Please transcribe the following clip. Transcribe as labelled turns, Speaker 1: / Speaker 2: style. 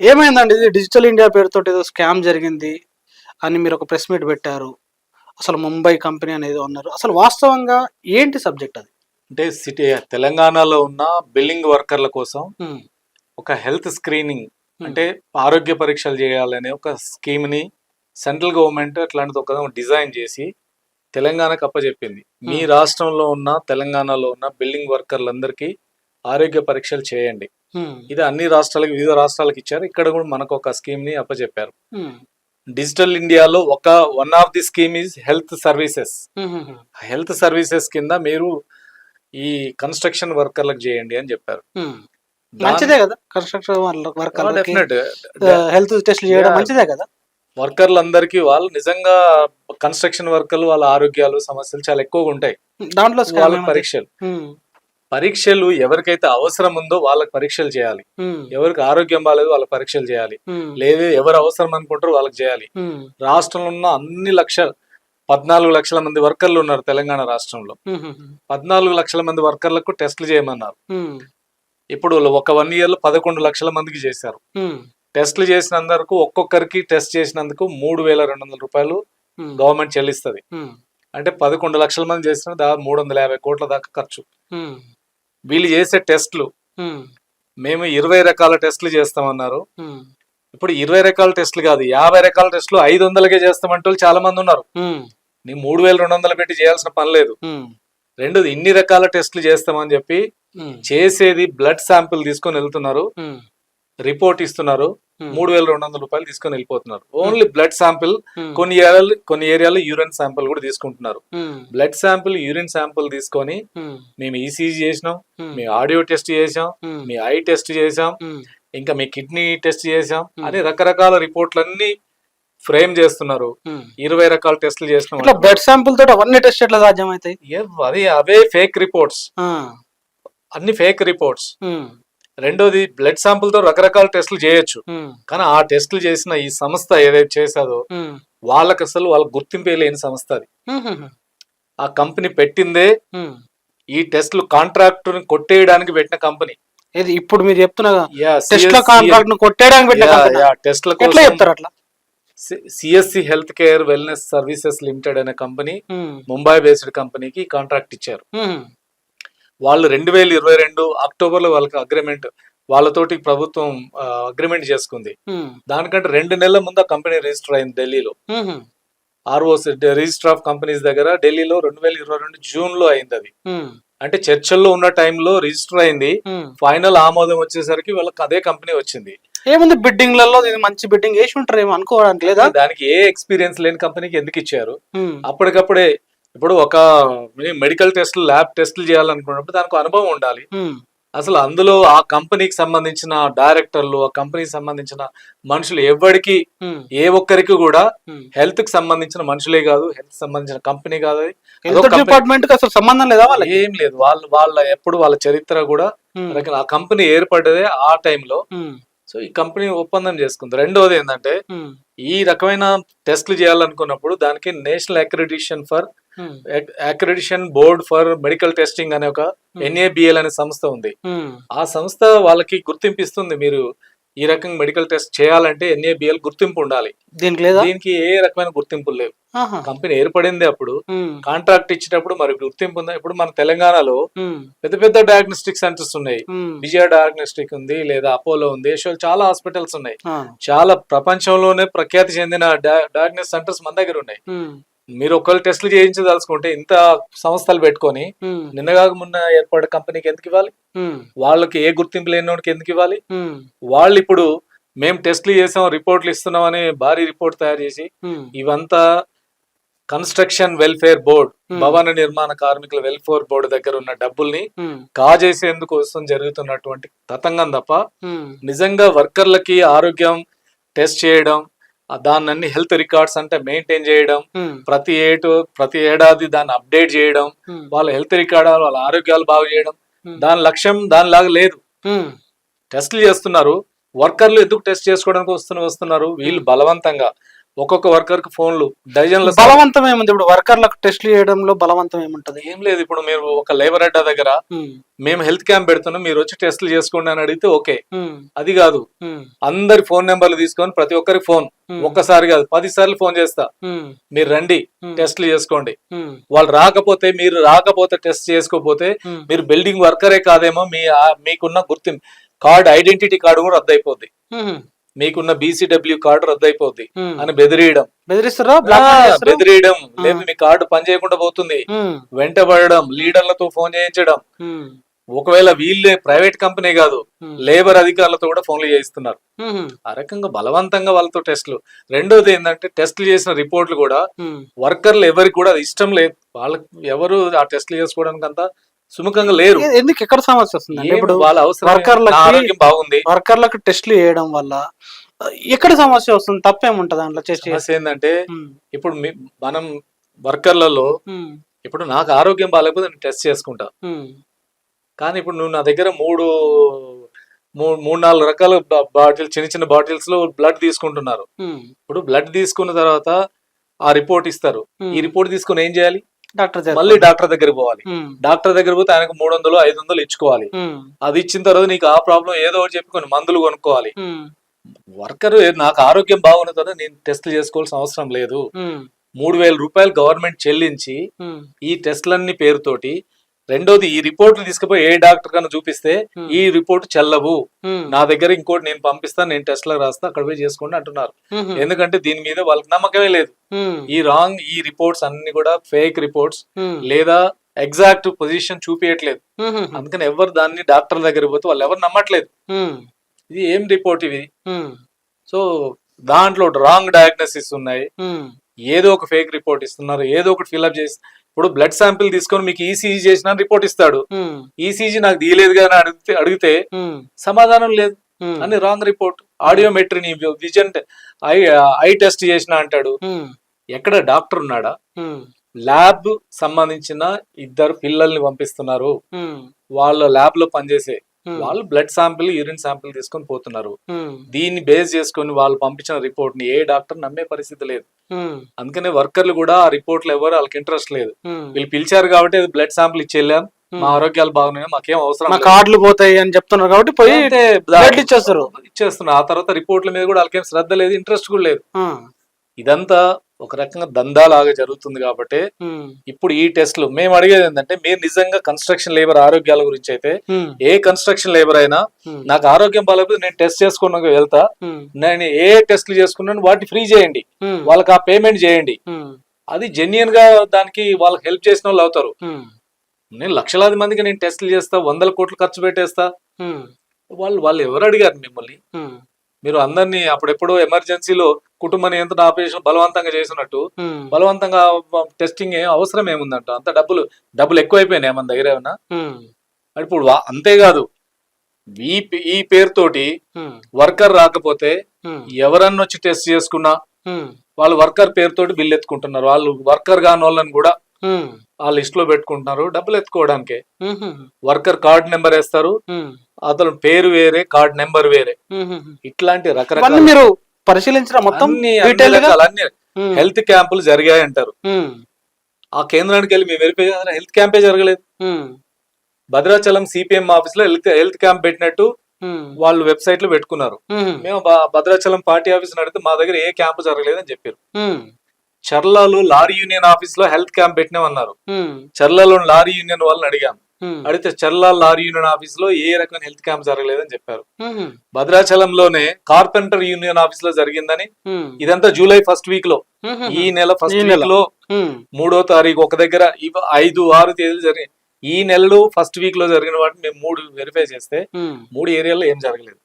Speaker 1: ఏమైందండి? ఇది digital India పేరుతో ఏదో స్కామ్ జరిగింది అని మీరు ఒక ప్రెస్ మీట్ పెట్టారు. అసలు ముంబై కంపెనీ అనేది అన్నారు. అసలు వాస్తవంగా ఏంటి సబ్జెక్ట్ అది?
Speaker 2: అంటే సిటీ తెలంగాణలో ఉన్న బిల్లింగ్ వర్కర్ల కోసం ఒక హెల్త్ స్క్రీనింగ్. అంటే ఆరోగ్య పరీక్షలు చేయాలనే ఒక స్కీమ్ని సెంట్రల్ గవర్నమెంట్ అట్లాంటిది ఒక డిజైన్ చేసి తెలంగాణకు అప్పచెప్పింది మీ. రాష్ట్రంలో ఉన్న తెలంగాణలో ఉన్న బిల్డింగ్ వర్కర్లందరికీ ఆరోగ్య పరీక్షలు చేయండి. ఇది అన్ని రాష్ట్రాలకు వివిధ రాష్ట్రాలకు ఇచ్చారు. ఇక్కడ కూడా మనకు ఒక స్కీమ్ని అప్పచెప్పారు. డిజిటల్ ఇండియాలో ఒక one of the scheme is health services health services కింద మీరు ఈ కన్స్ట్రక్షన్ వర్కర్లకు చేయండి అని చెప్పారు.
Speaker 1: మంచిదే కదా? కన్స్ట్రక్షన్ హెల్త్ చేయడం. మంచిదే కదా?
Speaker 2: వర్కర్లందరికీ వాళ్ళు నిజంగా కన్స్ట్రక్షన్ వర్కర్లు వాళ్ళ ఆరోగ్యాలు సమస్యలు చాలా ఎక్కువగా ఉంటాయి.
Speaker 1: దాంట్లో?
Speaker 2: పరీక్షలు. పరీక్షలు ఎవరికైతే అవసరం ఉందో వాళ్ళకి పరీక్షలు చేయాలి. ఎవరికి ఆరోగ్యం బాగాలేదు వాళ్ళకి పరీక్షలు చేయాలి. లేదు ఎవరు అవసరం అనుకుంటారో వాళ్ళకి చేయాలి. రాష్ట్రంలో ఉన్న అన్ని లక్షల పద్నాలుగు లక్షల మంది వర్కర్లు ఉన్నారు తెలంగాణ రాష్ట్రంలో. పద్నాలుగు లక్షల మంది వర్కర్లకు టెస్టులు చేయమన్నారు. ఇప్పుడు ఒక వన్ ఇయర్లో పదకొండు లక్షల మందికి చేశారు. టెస్టులు చేసినందుకు ఒక్కొక్కరికి టెస్ట్ చేసినందుకు మూడు వేల రెండు వందల రూపాయలు గవర్నమెంట్ చెల్లిస్తుంది. అంటే పదకొండు లక్షల మంది చేసిన దాదాపు మూడు వందల యాభై కోట్ల దాకా ఖర్చు. వీళ్ళు చేసే టెస్టులు. మేము ఇరవై రకాల టెస్టులు చేస్తామన్నారు. ఇప్పుడు ఇరవై రకాల టెస్టులు కాదు యాభై రకాల టెస్టులు ఐదు వందలకే చేస్తామంటే చాలా మంది ఉన్నారు నీ మూడు వేల రెండు వందలు పెట్టి చేయాల్సిన పని లేదు. రెండోది ఇన్ని రకాల టెస్టులు చేస్తామని చెప్పి చేసేది బ్లడ్ శాంపిల్ తీసుకొని వెళ్తున్నారు. రిపోర్ట్ ఇస్తున్నారు. మూడు వేల రెండు వందల రూపాయలు తీసుకొని వెళ్ళిపోతున్నారు. ఓన్లీ బ్లడ్ శాంపిల్ కొన్ని ఏరియాలు కొన్ని ఏరియాలో యూరిన్ శాంపిల్ కూడా తీసుకుంటున్నారు. బ్లడ్ శాంపిల్ యూరిన్ శాంపిల్ తీసుకొని మేము ఈసీజీ చేసినాం.
Speaker 1: ఉమ్,
Speaker 2: మీ ఆడియో టెస్ట్ చేసాం మీ ఐ టెస్ట్ చేసాం ఇంకా మీ కిడ్నీ టెస్ట్ చేసాం. అని రకరకాల రిపోర్ట్లన్నీ ఫ్రేమ్ చేస్తున్నారు. ఇరవై రకాల టెస్టులు చేసినాం
Speaker 1: ఇట్లా బ్లడ్ శాంపుల్ తోటి అవన్నీ టెస్ట్ ఎట్లా సాధ్యం అవుతాయి
Speaker 2: ఏ- అది అవే ఫేక్ రిపోర్ట్స్ అన్ని ఫేక్ రిపోర్ట్స్ రెండోది బ్లడ్ శాంపుల్తో రకరకాల టెస్టులు చేయొచ్చు. కానీ ఆ టెస్టులు చేసిన ఈ సంస్థ ఏదైతే చేశాదో వాళ్ళకి అసలు వాళ్ళకి గుర్తింపే లేని సంస్థ అది. ఆ కంపెనీ పెట్టిందే. ఈ టెస్టులు కాంట్రాక్ట్ కొట్టేయడానికి పెట్టిన కంపెనీ
Speaker 1: ఇప్పుడు మీరు చెప్తున్న టెస్ట్లో కాంట్రాక్ట్ను కొట్టేయడానికి పెట్టిన company.
Speaker 2: టెస్ట్ల
Speaker 1: ఎట్లా చెప్తారు అట్లా?
Speaker 2: CSC health care wellness services limited అనే కంపెనీ ముంబై బేస్డ్ కంపెనీకి కాంట్రాక్ట్ ఇచ్చారు. వాళ్ళు రెండు వేల ఇరవై రెండు అక్టోబర్లో వాళ్ళకి అగ్రిమెంట్ వాళ్ళతోటి ప్రభుత్వం అగ్రిమెంట్ చేసుకుంది. దానికంటే రెండు నెలల ముందు కంపెనీ రిజిస్టర్ అయింది ఢిల్లీలో. ఆర్ఓస్ రిజిస్టర్ ఆఫ్ కంపెనీస్ దగ్గర ఢిల్లీలో రెండు వేల ఇరవై రెండు జూన్లో అయింది అది. అంటే చర్చల్లో ఉన్న టైంలో రిజిస్టర్ అయింది. ఫైనల్ ఆమోదం వచ్చేసరికి వాళ్ళకి అదే కంపెనీ వచ్చింది.
Speaker 1: ఏముంది బిడ్డింగ్లలో మంచి బిడ్డింగ్ వేసి ఉంటారు ఏమో అనుకోవడానికి లేదా?
Speaker 2: దానికి ఏ ఎక్స్పీరియన్స్ లేని కంపెనీకి ఎందుకు ఇచ్చారు? అప్పటికప్పుడే ఇప్పుడు ఒక మెడికల్ టెస్టులు ల్యాబ్ టెస్టులు చేయాలనుకున్నప్పుడు దానికి అనుభవం ఉండాలి. అసలు అందులో ఆ కంపెనీకి సంబంధించిన డైరెక్టర్లు ఆ కంపెనీకి సంబంధించిన మనుషులు ఎవరికి ఏ ఒక్కరికి కూడా. హెల్త్కి సంబంధించిన మనుషులే కాదు హెల్త్ సంబంధించిన కంపెనీ కాదు.
Speaker 1: డిపార్ట్మెంట్కి అసలు సంబంధం లేదా వాళ్ళకి?
Speaker 2: ఏం లేదు. వాళ్ళు వాళ్ళ ఎప్పుడు వాళ్ళ చరిత్ర కూడా ఆ కంపెనీ ఏర్పడ్డదే ఆ టైంలో. సో ఈ కంపెనీ ఒప్పందం చేసుకుంది. రెండోది ఏంటంటే ఈ రకమైన టెస్ట్లు చేయాలనుకున్నప్పుడు దానికి national accreditation for accreditation board for medical testing అనే ఒక ఎన్ఏబిఎల్ అనే సంస్థ ఉంది.
Speaker 1: ఉమ్,
Speaker 2: ఆ సంస్థ వాళ్ళకి గుర్తింపు ఇస్తుంది మీరు ఈ రకంగా మెడికల్ టెస్ట్ చేయాలంటే ఎన్ఏబిఎల్ గుర్తింపు ఉండాలి.
Speaker 1: దీనికి లేదా?
Speaker 2: దీనికి ఏ రకమైన గుర్తింపు లేవు. కంపెనీ ఏర్పడింది అప్పుడు.
Speaker 1: ఉమ్,
Speaker 2: కాంట్రాక్ట్ ఇచ్చేటప్పుడు మరి గుర్తింపు ఉందా? ఇప్పుడు మన తెలంగాణలో పెద్ద పెద్ద డయాగ్నోస్టిక్ సెంటర్స్ ఉన్నాయి. విజయ డయాగ్నోస్టిక్ ఉంది లేదా అపోలో ఉంది. చాలా హాస్పిటల్స్ ఉన్నాయి. చాలా ప్రపంచంలోనే ప్రఖ్యాతి చెందిన డయాగ్నోస్ సెంటర్స్ మన దగ్గర ఉన్నాయి. మీరు ఒకళ్ళు టెస్ట్లు చేయించదలుచుకుంటే ఇంత సంస్థలు పెట్టుకొని నిన్నగాక మొన్న ఏర్పడే కంపెనీకి ఎందుకు ఇవ్వాలి? వాళ్ళకి ఏ గుర్తింపు లేనివాడికి ఎందుకు ఇవ్వాలి? వాళ్ళు ఇప్పుడు మేము టెస్ట్లు చేసాం రిపోర్ట్లు ఇస్తున్నాం అని భారీ రిపోర్ట్ తయారు చేసి ఇవంతా కన్స్ట్రక్షన్ వెల్ఫేర్ బోర్డ్. భవన నిర్మాణ కార్మికుల వెల్ఫేర్ బోర్డు దగ్గర ఉన్న డబ్బుల్ని కాజేసేందుకు కోసం జరుగుతున్నటువంటి తతంగం తప్ప నిజంగా వర్కర్లకి ఆరోగ్యం టెస్ట్ చేయడం దాన్ని హెల్త్ రికార్డ్స్ అంటే మెయింటైన్ చేయడం ప్రతి ఏటు ప్రతి ఏడాది దాన్ని అప్డేట్ చేయడం వాళ్ళ హెల్త్ రికార్డ్ వాళ్ళ ఆరోగ్యాలు బాగు చేయడం. దాని లక్ష్యం దానిలాగా లేదు. టెస్టులు చేస్తున్నారు వర్కర్లు ఎందుకు టెస్ట్ చేసుకోవడానికి వస్తున్న వస్తున్నారు? వీళ్ళు బలవంతంగా. ఒక్కొక్క వర్కర్కి ఫోన్లు డజన్ల
Speaker 1: బలవంతం ఏముంది? ఇప్పుడు వర్కర్లకు టెస్ట్లు చేయడంలో బలవంతం ఏముంటది?
Speaker 2: ఏం లేదు ఇప్పుడు మీరు ఒక లేబర్ అడ్డా దగ్గర మేము హెల్త్ క్యాంప్ పెడుతున్నాం మీరు వచ్చి టెస్ట్లు చేసుకోండి అని అడిగితే ఓకే. అది కాదు. అందరి ఫోన్ నెంబర్లు తీసుకొని ప్రతి ఒక్కరికి ఫోన్. ఒక్కసారి కాదు పది సార్లు ఫోన్ చేస్తా. మీరు రండి టెస్ట్లు చేసుకోండి. వాళ్ళు రాకపోతే మీరు రాకపోతే టెస్ట్ చేసుకోపోతే
Speaker 1: ఉమ్,
Speaker 2: మీరు బిల్డింగ్ వర్కరే కాదేమో మీ మీకున్న గుర్తింపు. కార్డ్ ఐడెంటిటీ కార్డు కూడా రద్దయిపోద్ది
Speaker 1: ఉమ్,
Speaker 2: మీకున్న బీసీడబ్ల్యూ కార్డు రద్దయిపోద్ది
Speaker 1: ఉమ్.
Speaker 2: అని బెదిరియడం.
Speaker 1: బెదిరిస్తారా?
Speaker 2: బెదిరియడం. లేదు మీ కార్డు పనిచేయకుండా పోతుంది.
Speaker 1: ఉమ్,
Speaker 2: వెంటబడడం లీడర్లతో ఫోన్ చేయించడం. ఒకవేళ వీళ్ళే ప్రైవేట్ కంపెనీ కాదు లేబర్ అధికారులతో కూడా ఫోన్లు చేయిస్తున్నారు. ఆ రకంగా బలవంతంగా వాళ్ళతో టెస్టులు. రెండోది ఏంటంటే టెస్టులు చేసిన రిపోర్ట్లు కూడా వర్కర్లు ఎవరికి కూడా అది ఇష్టం లేదు. వాళ్ళకి ఎవరు ఆ టెస్టులు చేసుకోవడానికి అంత సుముఖంగా లేరు.
Speaker 1: ఎందుకు ఎక్కడ సమస్య వస్తుందండి?
Speaker 2: ఏం
Speaker 1: ఇప్పుడు
Speaker 2: వాళ్ళ అవసరం
Speaker 1: వర్కర్లకి-
Speaker 2: ఆరోగ్యం బాగుంది.
Speaker 1: వర్కర్లకు టెస్ట్లు చేయడం వల్ల ఎక్కడ సమస్య వస్తుంది? తప్పేముంటది దాంట్లో చేసి
Speaker 2: సమస్య ఏంటంటే ఇప్పుడు మనం వర్కర్లలో ఇప్పుడు నాకు ఆరోగ్యం బాగాలేకపోతే నేను టెస్ట్ చేసుకుంటా. కానీ ఇప్పుడు నువ్వు నా దగ్గర మూడు మూడు నాలుగు రకాల బాటిల్ చిన్న చిన్న బాటిల్స్లో బ్లడ్ తీసుకుంటున్నారు ఇప్పుడు బ్లడ్ తీసుకున్న తర్వాత ఆ రిపోర్ట్ ఇస్తారు. ఈ రిపోర్ట్ తీసుకుని ఏం చేయాలి?
Speaker 1: డాక్టర్
Speaker 2: మళ్ళీ డాక్టర్ దగ్గర పోవాలి. డాక్టర్ దగ్గర పోతే ఆయనకు మూడు వందలు ఐదు వందలు ఇచ్చుకోవాలి. అది ఇచ్చిన తర్వాత నీకు ఆ ప్రాబ్లం ఏదో ఒకటి చెప్పి కొన్ని మందులు కొనుక్కోవాలి. వర్కర్ నాకు ఆరోగ్యం బాగున్న తర్వాత నేను టెస్ట్లు చేసుకోవాల్సిన అవసరం లేదు. మూడు వేల రూపాయలు గవర్నమెంట్ చెల్లించి ఈ టెస్ట్లన్నీ పేరుతోటి రెండోది ఈ రిపోర్ట్లు తీసుకుపోయి ఏ డాక్టర్ కన్నా చూపిస్తే. ఈ రిపోర్ట్ చెల్లవు. నా దగ్గర ఇంకోటి నేను పంపిస్తాను నేను టెస్ట్లకు రాస్తా అక్కడ పోయి చేసుకోండి అంటున్నారు. ఎందుకంటే దీని మీద వాళ్ళకి నమ్మకమే లేదు. ఈ రాంగ్ ఈ రిపోర్ట్స్ అన్ని కూడా ఫేక్ రిపోర్ట్స్ లేదా ఎగ్జాక్ట్ పొజిషన్ చూపించట్లేదు అందుకని ఎవరు దాన్ని డాక్టర్ దగ్గర పోతే వాళ్ళు ఎవరు నమ్మట్లేదు. ఇది ఏం రిపోర్ట్ ఇది? సో దాంట్లో రాంగ్ డయాగ్నోసిస్ ఉన్నాయి. ఏదో ఒక ఫేక్ రిపోర్ట్ ఇస్తున్నారు ఏదో ఒకటి ఫిల్అప్ చేసి ఇప్పుడు బ్లడ్ శాంపిల్ తీసుకొని మీకు ఈసీజీ చేసిన రిపోర్ట్ ఇస్తాడు. ఈసీజీ నాకు తీయలేదు కానీ అడిగితే అడిగితే సమాధానం లేదు. అని రాంగ్ రిపోర్ట్ ఆడియోమెట్రీని విజన్ ఐ ఐ టెస్ట్ చేసిన అంటాడు. ఎక్కడ డాక్టర్ ఉన్నాడా? ల్యాబ్ సంబంధించిన ఇద్దరు పిల్లల్ని పంపిస్తున్నారు. వాళ్ళ ల్యాబ్లో పనిచేసే వాళ్ళు బ్లడ్ శాంపిల్ యూరిన్ శాంపిల్ తీసుకొని పోతున్నారు. దీన్ని బేస్ చేసుకొని వాళ్ళు పంపించిన రిపోర్ట్ని ఏ డాక్టర్ నమ్మే పరిస్థితి లేదు. అందుకనే వర్కర్లు కూడా ఆ రిపోర్ట్లు ఎవరు వాళ్ళకి ఇంట్రెస్ట్ లేదు. వీళ్ళు పిలిచారు కాబట్టి బ్లడ్ శాంపిల్ ఇచ్చేళ్ళాం. మా ఆరోగ్యాలు బాగున్నాయి? మాకేం అవసరం
Speaker 1: మా. కార్డులు పోతాయి అని చెప్తున్నారు కాబట్టి పోయి ఇచ్చేస్తారు.
Speaker 2: ఇచ్చేస్తున్నారు. ఆ తర్వాత రిపోర్ట్ల మీద కూడా వాళ్ళకేం శ్రద్ధ లేదు ఇంట్రెస్ట్ కూడా లేదు. ఇదంతా ఒక రకంగా దందా లాగా జరుగుతుంది కాబట్టి ఇప్పుడు ఈ టెస్ట్లు మేము అడిగేది ఏంటంటే మీరు నిజంగా కన్స్ట్రక్షన్ లేబర్ ఆరోగ్యాల గురించి అయితే ఏ కన్స్ట్రక్షన్ లేబర్ అయినా నాకు ఆరోగ్యం బాగాలేకపోతే నేను టెస్ట్ చేసుకున్నాక వెళ్తా. నేను ఏ టెస్ట్లు చేసుకున్నాను వాటిని ఫ్రీ చేయండి. వాళ్ళకి ఆ పేమెంట్ చేయండి. అది జెన్యున్గా దానికి వాళ్ళకి హెల్ప్ చేసిన వాళ్ళు అవుతారు. నేను లక్షలాది మందికి నేను టెస్టులు చేస్తా వందల కోట్లు ఖర్చు పెట్టేస్తా. వాళ్ళు వాళ్ళు ఎవరు అడిగారు మిమ్మల్ని? మీరు అందరినీ అప్పుడెప్పుడో ఎమర్జెన్సీలో కుటుంబ నియంత్రణ ఆపరేషన్ బలవంతంగా చేసినట్టు బలవంతంగా టెస్టింగ్ ఏం అవసరం ఏముందంట? అంత డబ్బులు డబ్బులు ఎక్కువైపోయినాయి మన దగ్గర ఏమన్నా? ఇప్పుడు అంతేకాదు ఈ ఈ పేరుతోటి వర్కర్ రాకపోతే ఎవరన్నా వచ్చి టెస్ట్ చేసుకున్నా వాళ్ళు వర్కర్ పేరుతోటి బిల్ ఎత్తుకుంటున్నారు. వాళ్ళు వర్కర్ కాని వాళ్ళని కూడా ఆ లిస్ట్లో పెట్టుకుంటున్నారు డబ్బులు ఎత్తుకోవడానికి. వర్కర్ కార్డ్ నెంబర్ వేస్తారు. అతను పేరు వేరే కార్డ్ నెంబర్ వేరే. ఇట్లాంటి రకరకాల
Speaker 1: మీరు పరిశీలించిన మొత్తం
Speaker 2: అన్ని హెల్త్ క్యాంపులు జరిగాయి అంటారు
Speaker 1: ఉమ్,
Speaker 2: ఆ కేంద్రానికి వెళ్ళి మేము వెరిఫై చేసిన హెల్త్ క్యాంపే జరగలేదు. భద్రాచలం సిపిఎం ఆఫీస్లో హెల్త్ హెల్త్ క్యాంప్ పెట్టినట్టు వాళ్ళు వెబ్సైట్లో పెట్టుకున్నారు. మేము. భద్రాచలం పార్టీ ఆఫీస్ అడిగితే మా దగ్గర ఏ క్యాంపు జరగలేదని చెప్పారు. చర్లలో లారీ యూనియన్ ఆఫీస్లో హెల్త్ క్యాంప్ పెట్టినామన్నారు. చర్లలో లారీ యూనియన్ వాళ్ళని అడిగాం.
Speaker 1: ఉమ్,
Speaker 2: అడిగితే చర్ల లారీ యూనియన్ ఆఫీస్లో ఏ రకమైన హెల్త్ క్యాంప్ జరగలేదని చెప్పారు. భద్రాచలంలోనే కార్పెంటర్ యూనియన్ ఆఫీస్లో జరిగిందని ఇదంతా జూలై ఫస్ట్
Speaker 1: వీక్లో
Speaker 2: ఈ నెల ఫస్ట్ వీక్. లో మూడో తారీఖు ఒక దగ్గర ఐదు ఆరు తేదీలు జరిగాయి ఈ నెలలో ఫస్ట్ వీక్లో జరిగిన వాటిని మేము మూడు వెరిఫై చేస్తే మూడు ఏరియాలో ఏం జరగలేదు.